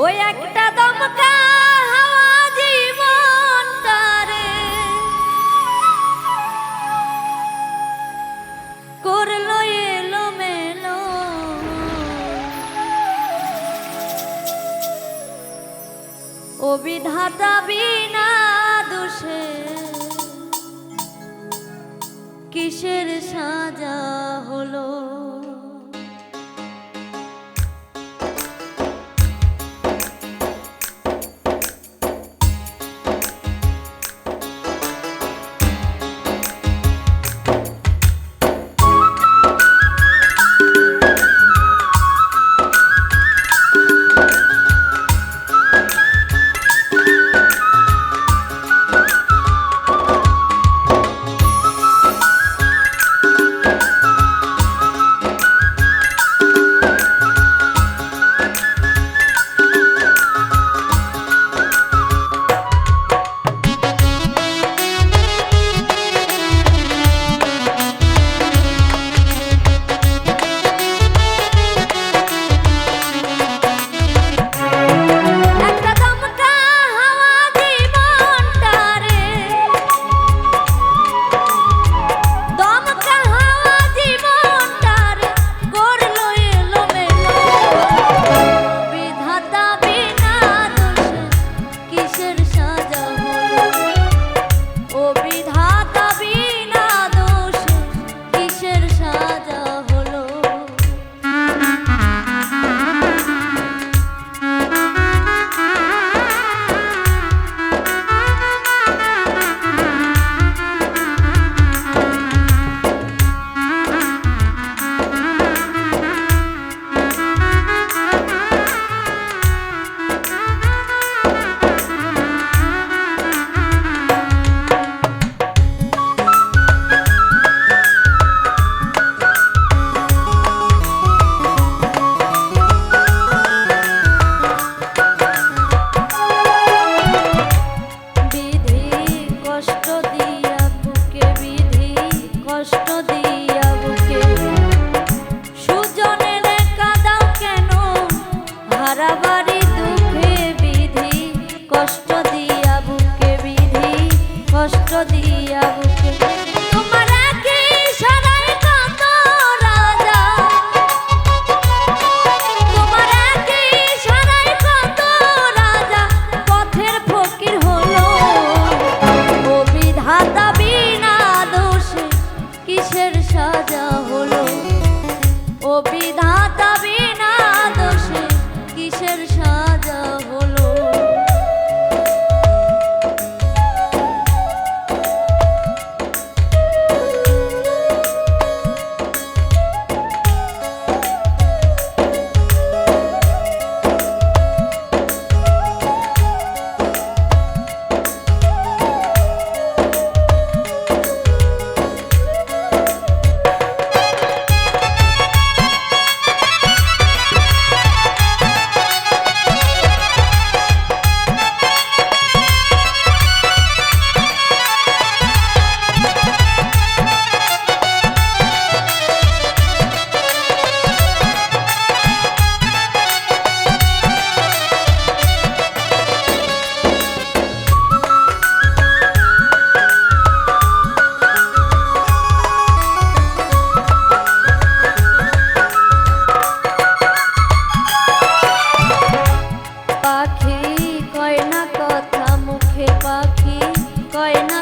ওই জীবন তারে। করল এলো মেলো বিধাতা বিনা দোষে কিসের সাজা হলো? Coino.